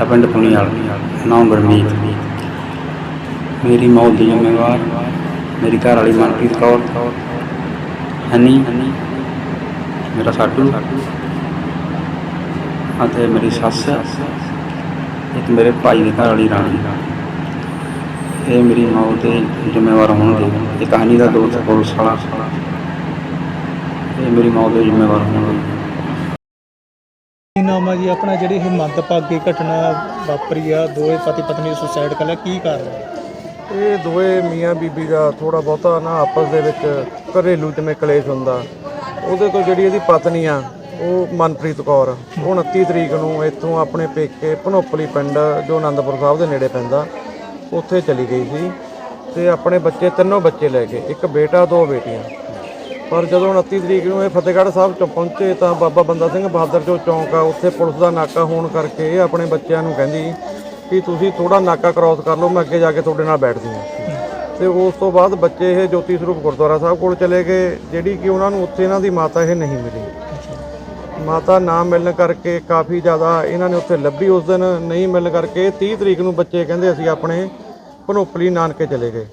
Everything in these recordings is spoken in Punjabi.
ਸਾਡਾ ਪਿੰਡ ਪੁਣੀਵਾਲ ਨਾਮ ਗੁਰਮੀਤ। ਮੇਰੀ ਮੌਤ ਦੀ ਜ਼ਿੰਮੇਵਾਰ ਮੇਰੀ ਘਰ ਵਾਲੀ ਮਨਪ੍ਰੀਤ ਕੌਰ। ਹਨੀ, ਮੇਰਾ ਸਾਡੂ ਅਤੇ ਮੇਰੀ ਸੱਸ, ਇੱਕ ਮੇਰੇ ਭਾਈ ਦੀ ਘਰ ਵਾਲੀ ਰਾਣੀ। ਇਹ ਮੇਰੀ ਮੌਤ ਦੇ ਜ਼ਿੰਮੇਵਾਰ ਹੋਣਗੇ ਇਹ ਕਹਾਣੀ ਦਾ ਦੋਸਤ ਪੁਲਿਸ ਵਾਲਾ। ਇਹ ਮੇਰੀ ਮੌਤ ਦੇ ਜ਼ਿੰਮੇਵਾਰ ਹੋਣਗੇ ਕੀ ਨਾਮ ਆ ਜੀ? ਆਪਣਾ ਜਿਹੜੀ ਇਹ ਮੰਦਭਾਗੀ ਘਟਨਾ ਵਾਪਰੀ ਆ, ਦੋਵੇਂ ਪਤੀ ਪਤਨੀ ਸੁਸਾਈਡ ਕਰ ਲਿਆ, ਕੀ ਕਾਰਨ ਹੈ ਇਹ ਦੋਵੇਂ ਮੀਆਂ ਬੀਬੀ ਦਾ ਥੋੜਾ ਬਹੁਤਾ ਨਾ ਆਪਸ ਦੇ ਵਿੱਚ ਘਰੇਲੂ ਜਿਵੇਂ ਕਲੇਸ਼ ਹੁੰਦਾ। ਉਹਦੇ ਤੋਂ ਜਿਹੜੀ ਇਹਦੀ ਪਤਨੀ ਆ, ਉਹ ਮਨਪ੍ਰੀਤ ਕੌਰ। ਉਹ 29 ਤਰੀਕ ਨੂੰ ਇੱਥੋਂ ਆਪਣੇ ਪੇਕੇ ਭਨੋਪਲੀ ਪਿੰਡ, ਜੋ ਆਨੰਦਪੁਰ ਸਾਹਿਬ ਦੇ ਨੇੜੇ ਪੈਂਦਾ, ਉੱਥੇ ਚਲੀ ਗਈ ਸੀ। ਤੇ ਆਪਣੇ ਬੱਚੇ, ਤਿੰਨੋਂ ਬੱਚੇ ਲੈ ਕੇ, ਇੱਕ ਬੇਟਾ, ਦੋ ਬੇਟੀਆਂ। ਪਰ ਜਦੋਂ 29 ਤਰੀਕ ਨੂੰ ਇਹ ਫਤਿਹਗੜ੍ਹ ਸਾਹਿਬ ਚ ਪਹੁੰਚੇ ਤਾਂ ਬਾਬਾ ਬੰਦਾ ਸਿੰਘ ਬਹਾਦਰ ਜੋ ਚੌਂਕ ਆ, ਉੱਥੇ ਪੁਲਿਸ ਦਾ ਨਾਕਾ ਹੋਣ ਕਰਕੇ ਇਹ ਆਪਣੇ ਬੱਚਿਆਂ ਨੂੰ ਕਹਿੰਦੀ ਕਿ ਤੁਸੀਂ ਥੋੜਾ ਨਾਕਾ ਕ੍ਰਾਸ ਕਰ ਲਓ, ਮੈਂ ਅੱਗੇ ਜਾ ਕੇ ਤੁਹਾਡੇ ਨਾਲ ਬੈਠਦੀ ਹਾਂ। ਤੇ ਉਸ ਤੋਂ ਬਾਅਦ ਬੱਚੇ ਇਹ ਜੋਤੀ ਸਰੂਪ ਗੁਰਦੁਆਰਾ ਸਾਹਿਬ ਕੋਲ ਚਲੇ ਗਏ, ਜਿਹੜੀ ਕਿ ਉਹਨਾਂ ਨੂੰ ਉੱਥੇ ਇਹਨਾਂ ਦੀ ਮਾਤਾ ਇਹ ਨਹੀਂ ਮਿਲੀ। ਮਾਤਾ ਨਾ ਮਿਲਣ ਕਰਕੇ ਕਾਫੀ ਜ਼ਿਆਦਾ ਇਹਨਾਂ ਨੇ ਉੱਥੇ ਲੱਭੀ ਉਸ ਦਿਨ, ਨਹੀਂ ਮਿਲਣ ਕਰਕੇ 30 ਤਰੀਕ ਨੂੰ ਬੱਚੇ ਕਹਿੰਦੇ ਅਸੀਂ ਆਪਣੇ ਭਨੋਪਲੀ ਨਾਨਕੇ ਚਲੇ ਗਏ।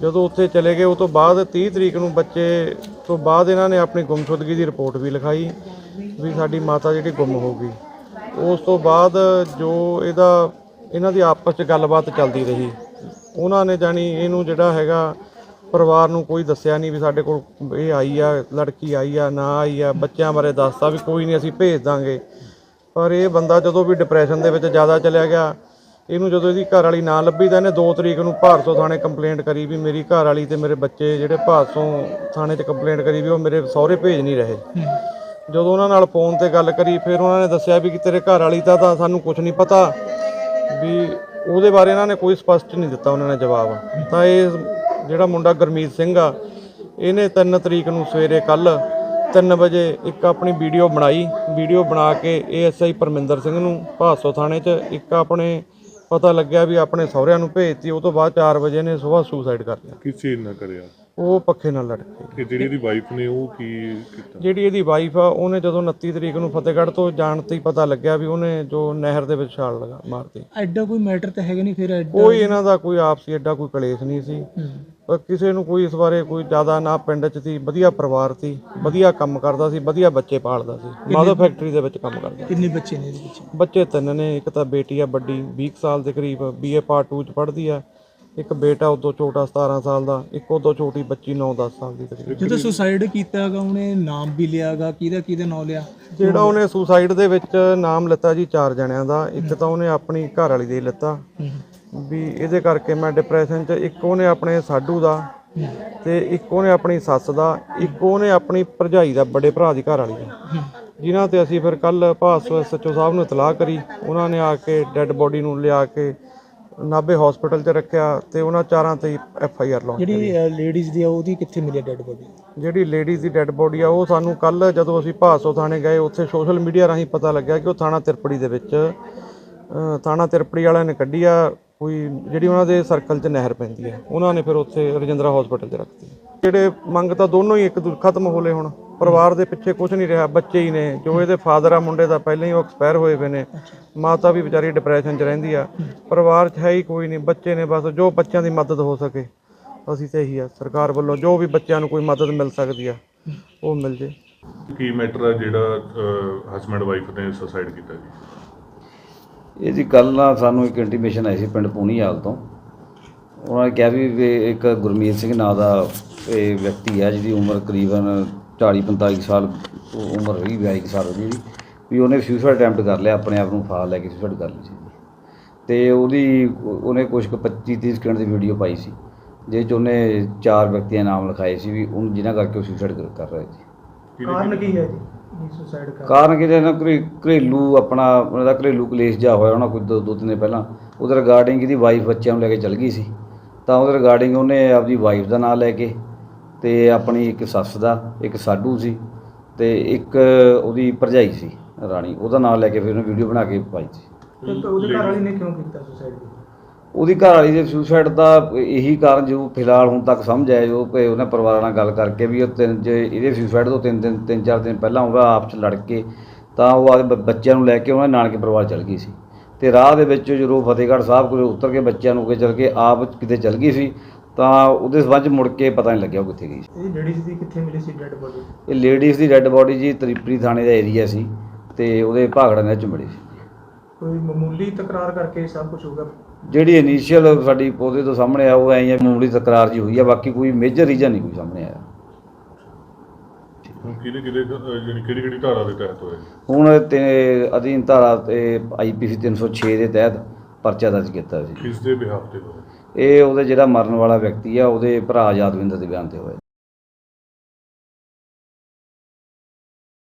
ਜਦੋਂ ਉੱਥੇ ਚਲੇ ਗਏ, ਉਹ ਤੋਂ ਬਾਅਦ 30 ਤਰੀਕ ਨੂੰ ਬੱਚੇ ਤੋਂ ਬਾਅਦ ਇਹਨਾਂ ਨੇ ਆਪਣੀ ਗੁੰਮਸ਼ੁਦਗੀ ਦੀ ਰਿਪੋਰਟ ਵੀ ਲਿਖਾਈ, ਵੀ ਸਾਡੀ ਮਾਤਾ ਜਿਹੜੀ ਗੁੰਮ ਹੋ ਗਈ। ਉਸ ਤੋਂ ਬਾਅਦ ਜੋ ਇਹਦਾ, ਇਹਨਾਂ ਦੀ ਆਪਸ 'ਚ ਗੱਲਬਾਤ ਚੱਲਦੀ ਰਹੀ। ਉਹਨਾਂ ਨੇ ਜਾਣੀ ਇਹਨੂੰ ਜਿਹੜਾ ਹੈਗਾ, ਪਰਿਵਾਰ ਨੂੰ ਕੋਈ ਦੱਸਿਆ ਨਹੀਂ ਵੀ ਸਾਡੇ ਕੋਲ ਇਹ ਆਈ ਆ, ਲੜਕੀ ਆਈ ਆ, ਨਾ ਆਈ ਆ, ਬੱਚਿਆਂ ਬਾਰੇ ਦੱਸਤਾ ਵੀ ਕੋਈ ਨਹੀਂ, ਅਸੀਂ ਭੇਜ ਦਾਂਗੇ। ਪਰ ਇਹ ਬੰਦਾ ਜਦੋਂ ਵੀ ਡਿਪਰੈਸ਼ਨ ਦੇ ਵਿੱਚ ਜ਼ਿਆਦਾ ਚਲਿਆ ਗਿਆ ਇਹਨੂੰ ਜਦੋਂ ਇਹਦੀ ਘਰ ਵਾਲੀ ਨਾ ਲੱਭੀ ਤਾਂ ਇਹਨੇ 2 ਤਰੀਕ ਨੂੰ ਭਾਰਸੋ ਥਾਣੇ ਕੰਪਲੇਂਟ ਕਰੀ ਵੀ ਮੇਰੀ ਘਰ ਵਾਲੀ ਤੇ ਮੇਰੇ ਬੱਚੇ ਜਿਹੜੇ ਭਾਰਸੋ ਥਾਣੇ 'ਚ ਕੰਪਲੇਂਟ ਕਰੀ ਵੀ ਉਹ ਮੇਰੇ ਸਹੁਰੇ ਭੇਜ ਨਹੀਂ ਰਹੇ। ਜਦੋਂ ਉਹਨਾਂ ਨਾਲ ਫੋਨ ਤੇ ਗੱਲ ਕਰੀ, ਫਿਰ ਉਹਨਾਂ ਨੇ ਦੱਸਿਆ ਵੀ ਕਿ ਤੇਰੇ ਘਰ ਵਾਲੀ ਦਾ ਤਾਂ ਸਾਨੂੰ ਕੁਝ ਨਹੀਂ ਪਤਾ ਵੀ ਉਹਦੇ ਬਾਰੇ ਇਹਨਾਂ ਨੇ ਕੋਈ ਸਪਸ਼ਟ ਨਹੀਂ ਦਿੱਤਾ ਉਹਨਾਂ ਨੇ ਜਵਾਬ। ਤਾਂ ਇਹ ਜਿਹੜਾ ਮੁੰਡਾ ਗੁਰਮੀਤ ਸਿੰਘ ਆ, ਇਹਨੇ 3 ਤਰੀਕ ਨੂੰ ਸਵੇਰੇ ਕੱਲ 3 ਵਜੇ ਇੱਕ ਆਪਣੀ ਵੀਡੀਓ ਬਣਾਈ। ਵੀਡੀਓ ਬਣਾ ਕੇ ਏਐਸਆਈ ਪਰਮਿੰਦਰ ਸਿੰਘ ਨੂੰ ਭਾਸੋ ਥਾਣੇ 'ਚ ਇੱਕ ਆਪਣੇ ਪਤਾ ਲੱਗਿਆ ਵੀ ਆਪਣੇ ਸਹੁਰਿਆਂ ਨੂੰ ਭੇਜਤੀ ਉਹ ਤੋਂ ਬਾਅਦ 4 ਵਜੇ ਨੇ ਸਵੇਰ ਸੁਸਾਈਡ ਕਰ ਲਿਆ। ਕਿਸ ਚੀਜ਼ ਨਾਲ ਕਰਿਆ? ਉਹ ਪੱਖੇ ਨਾਲ ਲੜ ਕੇ ਤੇ ਜਿਹੜੀ ਇਹਦੀ ਵਾਈਫ ਨੇ ਉਹ ਕੀ ਕੀਤਾ? ਜਿਹੜੀ ਇਹਦੀ ਵਾਈਫ ਆ ਉਹਨੇ ਜਦੋਂ 29 ਤਰੀਕ ਨੂੰ ਫਤਿਹਗੜ੍ਹ ਤੋਂ ਜਾਣ ਤੇ ਹੀ ਪਤਾ ਲੱਗਿਆ ਵੀ ਉਹਨੇ ਜੋ ਨਹਿਰ ਦੇ ਵਿੱਚ ਛਾਲ ਲਗਾ ਮਾਰਤੀ। ਐਡਾ ਕੋਈ ਮੈਟਰ ਤਾਂ ਹੈਗਾ ਨਹੀਂ ਫਿਰ ਐਡਾ ਕੋਈ ਇਹਨਾਂ ਦਾ ਕੋਈ ਆਪਸੀ ਐਡਾ ਕੋਈ ਕਲੇਸ਼ ਨਹੀਂ ਸੀ। ਪਰ ਕਿਸੇ ਨੂੰ ਕੋਈ ਇਸ ਬਾਰੇ ਕੋਈ ਜ਼ਿਆਦਾ ਨਾ ਪਿੰਡ 'ਚ ਸੀ ਵਧੀਆ ਪਰਿਵਾਰ ਸੀ ਵਧੀਆ ਕੰਮ ਕਰਦਾ ਸੀ ਵਧੀਆ ਬੱਚੇ ਪਾਲਦਾ ਸੀ। ਮਾਧੋ ਫੈਕਟਰੀ ਦੇ ਵਿੱਚ ਕੰਮ ਕਰਦਾ ਕਿੰਨੇ ਬੱਚੇ ਨੇ ਇਹਦੇ ਵਿੱਚ? ਬੱਚੇ ਤਿੰਨ ਨੇ ਇੱਕ ਤਾਂ ਬੇਟੀ ਆ ਵੱਡੀ 20 ਕੁ ਸਾਲ ਦੇ ਕਰੀਬ ਬੀਏ ਪਾਰਟ 2 ਚ ਪੜ੍ਹਦੀ ਆ। ਇੱਕ ਬੇਟਾ ਉਦੋਂ ਛੋਟਾ 17 ਸਾਲ ਦਾ ਇੱਕ ਉਦੋਂ ਛੋਟੀ ਬੱਚੀ 9-10 ਸਾਲ ਦੀ ਤਕਰੀਬਨ ਜਦੋਂ ਸੁਸਾਈਡ ਕੀਤਾਗਾ ਉਹਨੇ ਨਾਮ ਵੀ ਲਿਆਗਾ ਕਿਹਦਾ ਕਿਹਦਾ ਨਾਮ ਲਿਆ? ਜਿਹੜਾ ਉਹਨੇ ਸੁਸਾਈਡ ਦੇ ਵਿੱਚ ਨਾਮ ਲਿੱਤਾ ਜੀ ਚਾਰ ਜਣਿਆਂ ਦਾ ਇੱਕ ਤਾਂ ਉਹਨੇ ਆਪਣੀ ਘਰ ਵਾਲੀ ਦੇ ਲਿੱਤਾ ਵੀ ਇਹਦੇ ਕਰਕੇ ਮੈਂ ਡਿਪਰੈਸ਼ਨ 'ਚ ਇੱਕ ਉਹਨੇ ਆਪਣੇ ਸਾਡੂ ਦਾ ਤੇ ਇੱਕ ਉਹਨੇ ਆਪਣੀ ਸੱਸ ਦਾ ਇੱਕ ਉਹਨੇ ਆਪਣੀ ਭਰਜਾਈ ਦਾ ਵੱਡੇ ਭਰਾ ਦੀ ਘਰ ਵਾਲੀ ਦਾ। ਜਿਨ੍ਹਾਂ ਤੇ ਅਸੀਂ ਫਿਰ ਕੱਲ ਭਾਸੋ ਸੱਚੋ ਸਾਹਿਬ ਨੂੰ ਇਤਲਾਹ ਕਰੀ ਉਹਨਾਂ ਨੇ ਆ ਕੇ ਡੈੱਡ ਬੋਡੀ ਨੂੰ ਲਿਆ ਕੇ ਨਾਭੇ ਹਸਪੀਟਲ 'ਚ ਰੱਖਿਆ ਤੇ ਉਹਨਾਂ ਚਾਰਾਂ ਤੇ ਐਫ ਆਈ ਆਰ ਲਾਉਣੀ ਜਿਹੜੀ ਲੇਡੀਜ਼ ਦੀ ਆ ਉਹਦੀ ਕਿੱਥੇ ਮਿਲੀ ਡੈਡ ਬੋਡੀ ਜਿਹੜੀ ਲੇਡੀਜ਼ ਦੀ ਡੈੱਡ ਬੋਡੀ ਆ ਉਹ ਸਾਨੂੰ ਕੱਲ ਜਦੋਂ ਅਸੀਂ ਭਾਸੋ ਥਾਣੇ ਗਏ ਉੱਥੇ ਸੋਸ਼ਲ ਮੀਡੀਆ ਰਾਹੀਂ ਪਤਾ ਲੱਗਿਆ ਕਿ ਉਹ ਥਾਣਾ ਤਿਰਪੜੀ ਦੇ ਵਿੱਚ ਥਾਣਾ ਤਿਰਪੜੀ ਵਾਲਿਆਂ ਨੇ ਕੱਢੀ ਆ ਕੋਈ ਜਿਹੜੀ ਉਹਨਾਂ ਦੇ ਸਰਕਲ 'ਚ ਨਹਿਰ ਪੈਂਦੀ ਹੈ, ਉਹਨਾਂ ਨੇ ਫਿਰ ਉੱਥੇ ਰਜਿੰਦਰਾ ਹਸਪੀਟਲ 'ਚ ਰੱਖਤੀ ਜਿਹੜੇ ਮੰਗ ਤਾਂ ਦੋਨੋਂ ਹੀ ਇੱਕ ਦੂਜੇ ਖਤਮ ਹੋ ਲਏ ਹੁਣ। ਪਰਿਵਾਰ ਦੇ ਪਿੱਛੇ ਕੁਝ ਨਹੀਂ ਰਿਹਾ, ਬੱਚੇ ਹੀ ਨੇ, ਜੋ ਇਹਦੇ ਫਾਦਰ ਆ, ਮੁੰਡੇ ਦਾ ਪਹਿਲਾਂ ਹੀ ਉਹ ਐਕਸਪਾਇਰ ਹੋਏ ਹੋਏ ਨੇ। ਮਾਤਾ ਵੀ ਵਿਚਾਰੀ ਡਿਪਰੈਸ਼ਨ 'ਚ ਰਹਿੰਦੀ ਆ। ਪਰਿਵਾਰ 'ਚ ਹੈ ਹੀ ਕੋਈ ਨਹੀਂ, ਬੱਚੇ ਨੇ ਬਸ ਜੋ ਬੱਚਿਆਂ ਦੀ ਮਦਦ ਹੋ ਸਕੇ, ਅਸੀਂ ਤਾਂ ਇਹੀ ਆ, ਸਰਕਾਰ ਵੱਲੋਂ ਜੋ ਵੀ ਬੱਚਿਆਂ ਨੂੰ ਕੋਈ ਮਦਦ ਮਿਲ ਸਕਦੀ ਆ, ਉਹ ਮਿਲ ਜੇ। ਕੀ ਮੈਟਰ ਆ ਜਿਹੜਾ ਹਸਬੰਡ ਵਾਈਫ ਨੇ ਸੁਸਾਈਡ ਕੀਤਾ ਜੀ? ਇਹ ਜੀ ਕੱਲ੍ਹ ਨਾ ਸਾਨੂੰ ਇੱਕ ਇੰਟੀਮੇਸ਼ਨ ਆਈ ਸੀ ਪਿੰਡ ਪੂਨੀਵਾਲ ਤੋਂ। ਉਹਨਾਂ ਨੇ ਕਿਹਾ ਵੀ ਇੱਕ ਗੁਰਮੀਤ ਸਿੰਘ ਨਾਂ ਦਾ ਇਹ ਵਿਅਕਤੀ ਹੈ ਜਿਹਦੀ ਉਮਰ ਕਰੀਬਨ 40 45 ਸਾਲ ਉਮਰ ਰਹੀ 22 ਸਾਲ ਦੀ ਇਹਦੀ, ਵੀ ਉਹਨੇ ਸੁਸਾਈਡ ਅਟੈਂਪਟ ਕਰ ਲਿਆ ਆਪਣੇ ਆਪ ਨੂੰ ਫਾਹ ਲੈ ਕੇ ਸੁਸਾਈਡ ਕਰ ਲਈ ਸੀ। ਤੇ ਉਹਦੀ ਉਹਨੇ ਕੁਝ ਕੁ 25 30 ਸਕਿੰਟ ਦੀ ਵੀਡੀਓ ਪਾਈ ਸੀ ਜਿਹਦੇ 'ਚ ਉਹਨੇ ਚਾਰ ਵਿਅਕਤੀਆਂ ਦੇ ਨਾਮ ਲਿਖਾਏ ਸੀ ਵੀ ਉਹ ਜਿਨ੍ਹਾਂ ਕਰਕੇ ਉਹ ਸੁਸਾਈਡ ਕਰ ਰਹੇ ਸੀ। ਕਾਰਨ ਕੀ ਹੈ ਜੀ? ਸੁਸਾਈਡ ਕਰ ਕਾਰਨ ਕਿ ਨਾ ਘਰੇ- ਘਰੇਲੂ ਆਪਣਾ ਉਹਨਾਂ ਦਾ ਘਰੇਲੂ ਕਲੇਸ਼ ਜਾ ਹੋਇਆ ਉਹਨਾਂ ਕੋਈ ਦੋ ਦੋ ਤਿੰਨ ਦਿਨ ਪਹਿਲਾਂ। ਉਹਦੇ ਰਿਗਾਰਡਿੰਗ ਇਹਦੀ ਵਾਈਫ ਬੱਚਿਆਂ ਨੂੰ ਲੈ ਕੇ ਚਲ ਗਈ ਸੀ। ਤਾਂ ਉਹਦੇ ਰਿਗਾਰਡਿੰਗ ਉਹਨੇ ਆਪਦੀ ਵਾਈਫ ਦਾ ਨਾਮ ਲੈ ਕੇ ਤੇ ਆਪਣੀ ਇੱਕ ਸੱਸ ਦਾ ਇੱਕ ਸਾਡੂ ਸੀ ਤੇ ਇੱਕ ਉਹਦੀ ਭਰਜਾਈ ਸੀ ਰਾਣੀ। ਉਹਦਾ ਨਾਮ ਲੈ ਕੇ ਫਿਰ ਉਹਨੇ ਵੀਡੀਓ ਬਣਾ ਕੇ ਪਾਈ ਸੀ। ਉਹਦੇ ਘਰ ਵਾਲੀ ਨੇ ਕਿਉਂ ਕੀਤਾ ਸੁਸਾਈਡ ਉਹਦੀ ਘਰ ਵਾਲੀ ਦੇ ਸੁਸਾਈਡ ਦਾ ਇਹੀ ਕਾਰਨ ਜੋ ਫਿਲਹਾਲ ਹੁਣ ਤੱਕ ਸਮਝ ਆਇਆ ਜੋ ਕਿ ਉਹਨਾਂ ਪਰਿਵਾਰਾਂ ਨਾਲ ਗੱਲ ਕਰਕੇ ਵੀ ਉਹ ਤਿੰਨ ਜੇ ਇਹਦੇ ਸੁਸਾਈਡ ਤੋਂ ਤਿੰਨ ਦਿਨ ਤਿੰਨ ਚਾਰ ਦਿਨ ਪਹਿਲਾਂ ਉਹਦਾ ਆਪਸ ਲੜ ਕੇ ਤਾਂ ਉਹ ਆਪਦੇ ਬ- ਬੱਚਿਆਂ ਨੂੰ ਲੈ ਕੇ ਉਹਨਾਂ ਦੇ ਨਾਨਕੇ ਪਰਿਵਾਰ ਚਲ ਗਈ ਸੀ। ਤੇ ਰਾਹ ਦੇ ਵਿੱਚ ਜਦੋਂ ਫਤਿਹਗੜ੍ਹ ਸਾਹਿਬ ਕੋਲ ਉਤਰ ਕੇ ਬੱਚਿਆਂ ਨੂੰ ਕੇ ਚਲ ਕੇ ਆਪ ਕਿਤੇ ਚਲ ਗਈ ਸੀ ਤਾਂ ਉਹਦੇ ਸਬੰਧ ਮੁੜ ਕੇ ਪਤਾ ਨਹੀਂ ਲੱਗਿਆ ਉਹ ਕਿੱਥੇ ਗਈ ਸੀ। ਇਹ ਲੇਡੀਜ਼ ਦੀ ਕਿੱਥੇ ਮਿਲੀ ਸੀ ਡੈੱਡ ਬੋਡੀ ਇਹ ਲੇਡੀਜ਼ ਦੀ ਡੈੱਡ ਬੋਡੀ ਜੀ ਤ੍ਰਿਪੜੀ ਥਾਣੇ ਦਾ ਏਰੀਆ ਸੀ ਤੇ ਉਹਦੇ ਭਾਗੜਾ ਨੇ ਚ ਮਿਲੀ ਸੀ। ਕੋਈ ਮਾਮੂਲੀ ਤਕਰਾਰ ਕਰਕੇ ਸਭ ਕੁਝ ਹੋਗਾ ਜਿਹੜੀ ਇਨੀਸ਼ੀਅਲ ਸਾਡੀ ਪੌਦੇ ਤੋਂ ਸਾਹਮਣੇ ਆ ਉਹ ਐਂ ਹੀ ਮਾਮੂਲੀ ਤਕਰਾਰ ਜੀ ਹੋਈ ਆ ਬਾਕੀ ਕੋਈ ਮੇਜਰ ਰੀਜਨ ਨਹੀਂ ਕੋਈ ਸਾਹਮਣੇ ਆਇਆ। ਹੁਣ ਕਿਹਦੇ ਕਿਹਦੇ ਜਿਹੜੀ ਕਿਹੜੀ ਕਿਹੜੀ ਧਾਰਾ ਦੇ ਤਹਿਤ ਜੀ? ਹੁਣ ਤੇ ਅਧੀਨ ਧਾਰਾ ਤੇ ਆਈਪੀਸੀ 306 ਦੇ ਤਹਿਤ ਪਰਚਾ ਦਰਜ ਕੀਤਾ ਸੀ ਕਿਸ ਦੇ ਬਿਹਾਫ ਤੇ ਹੋਇਆ? ਇਹ ਉਹਦੇ ਜਿਹੜਾ ਮਰਨ ਵਾਲਾ ਵਿਅਕਤੀ ਆ ਉਹਦੇ ਭਰਾ ਯਾਦਵਿੰਦਰ ਦੇ ਬਿਆਨ ਤੇ ਹੋਇਆ।